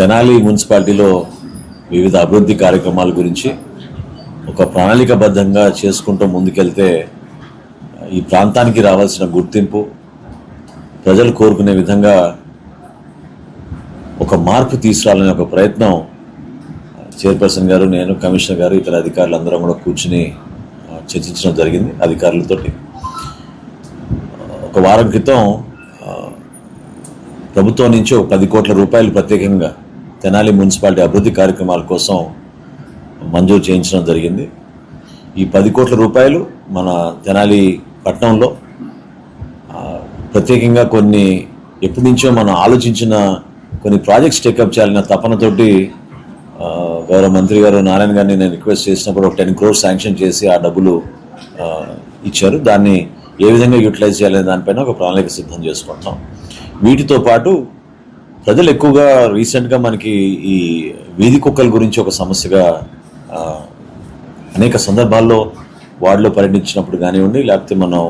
తెనాలి మున్సిపాలిటీలో వివిధ అభివృద్ధి కార్యక్రమాల గురించి ఒక ప్రణాళికబద్ధంగా చేసుకుంటూ ముందుకెళ్తే ఈ ప్రాంతానికి రావాల్సిన గుర్తింపు ప్రజలు కోరుకునే విధంగా ఒక మార్పు తీసుకురావాలనే ఒక ప్రయత్నం చైర్పర్సన్ గారు నేను కమిషనర్ గారు ఇతర అధికారులు అందరం కూడా కూర్చుని చర్చించడం జరిగింది అధికారులతోటి. ఒక వారం క్రితం ప్రభుత్వం నుంచి ఒక పది కోట్ల రూపాయలు ప్రత్యేకంగా తెనాలి మున్సిపాలిటీ అభివృద్ధి కార్యక్రమాల కోసం మంజూరు చేయించడం జరిగింది. ఈ పది కోట్ల రూపాయలు మన తెనాలి పట్టణంలో ప్రత్యేకంగా కొన్ని ఎప్పటి నుంచో మనం ఆలోచించిన కొన్ని ప్రాజెక్ట్స్ టేకప్ చేయాలన్న తపనతోటి గౌరవ మంత్రి గారు నారాయణ గారిని నేను రిక్వెస్ట్ చేసినప్పుడు ఒక టెన్ క్రోర్స్ శాంక్షన్ చేసి ఆ డబ్బులు ఇచ్చారు. దాన్ని ఏ విధంగా యూటిలైజ్ చేయాలనే దానిపైన ఒక ప్రణాళిక సిద్ధం చేసుకుంటున్నాం. వీటితో పాటు ప్రజలు ఎక్కువగా రీసెంట్గా మనకి ఈ వీధి కుక్కల గురించి ఒక సమస్యగా అనేక సందర్భాల్లో వార్డులో పర్యటించినప్పుడు కానివ్వండి లేకపోతే మనం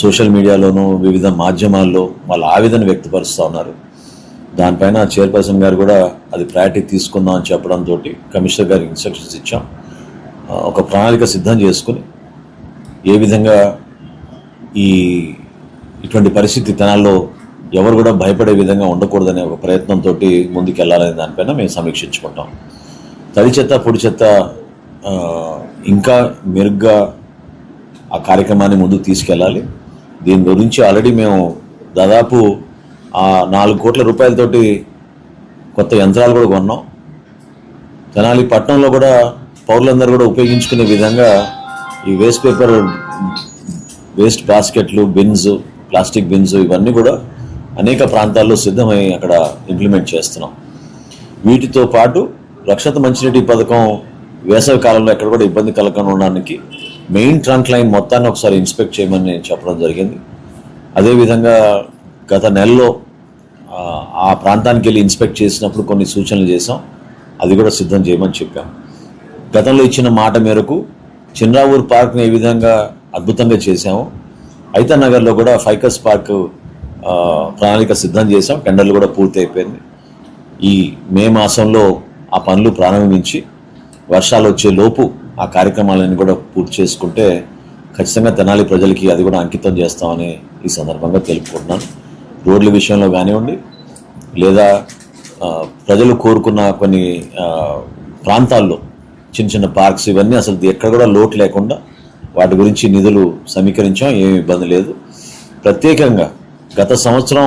సోషల్ మీడియాలోనూ వివిధ మాధ్యమాల్లో వాళ్ళ ఆవేదన వ్యక్తపరుస్తూ ఉన్నారు. దానిపైన చైర్పర్సన్ గారు కూడా అది ప్రయారిటీ తీసుకుందాం అని చెప్పడంతో కమిషనర్ గారికి ఇన్స్ట్రక్షన్స్ ఇచ్చాం. ఒక ప్రణాళిక సిద్ధం చేసుకుని ఏ విధంగా ఈ ఇటువంటి పరిస్థితి తనాల్లో ఎవరు కూడా భయపడే విధంగా ఉండకూడదనే ఒక ప్రయత్నంతో ముందుకెళ్ళాలనే దానిపైన మేము సమీక్షించుకుంటాం. తడి చెత్త పొడి చెత్త ఇంకా మెరుగ్గా ఆ కార్యక్రమాన్ని ముందుకు తీసుకెళ్ళాలి. దీని గురించి ఆల్రెడీ మేము దాదాపు ఆ నాలుగు కోట్ల రూపాయలతోటి కొత్త యంత్రాలు కూడా కొన్నాం. తెనాలి పట్టణంలో కూడా పౌరులందరూ కూడా ఉపయోగించుకునే విధంగా ఈ వేస్ట్ పేపర్ వేస్ట్ బాస్కెట్లు బిన్స్ ప్లాస్టిక్ బిన్స్ ఇవన్నీ కూడా అనేక ప్రాంతాల్లో సిద్ధమై అక్కడ ఇంప్లిమెంట్ చేస్తున్నాం. వీటితో పాటు రక్షత మంచినీటి పథకం వేసవి కాలంలో ఎక్కడ కూడా ఇబ్బంది కలగకుండా ఉండడానికి మెయిన్ ట్రంక్ లైన్ మొత్తాన్ని ఒకసారి ఇన్స్పెక్ట్ చేయమని నేను చెప్పడం జరిగింది. అదేవిధంగా గత నెలలో ఆ, ప్రాంతానికి వెళ్ళి ఇన్స్పెక్ట్ చేసినప్పుడు కొన్ని సూచనలు చేసాం అది కూడా సిద్ధం చేయమని చెప్పాం. గతంలో ఇచ్చిన మాట మేరకు చిన్నరావూరు పార్క్ని ఏ విధంగా అద్భుతంగా చేశాము ఐతా నగర్లో కూడా ఫైకస్ పార్క్ ప్రణాళిక సిద్ధం చేసాం టెండర్లు కూడా పూర్తి అయిపోయింది ఈ మే మాసంలో ఆ పనులు ప్రారంభించి వర్షాలు వచ్చే లోపు ఆ కార్యక్రమాలను కూడా పూర్తి చేసుకుంటే ఖచ్చితంగా తెనాలి ప్రజలకి అది కూడా అంకితం చేస్తామని ఈ సందర్భంగా తెలుపుకుంటున్నాను. రోడ్ల విషయంలో కానివ్వండి లేదా ప్రజలు కోరుకున్న కొన్ని ప్రాంతాల్లో చిన్న చిన్న పార్క్స్ ఇవన్నీ అసలు ఎక్కడ కూడా లోటు లేకుండా వాటి గురించి నిధులు సమీకరించాం. ఏమి ఇబ్బంది లేదు. ప్రత్యేకంగా గత సంవత్సరం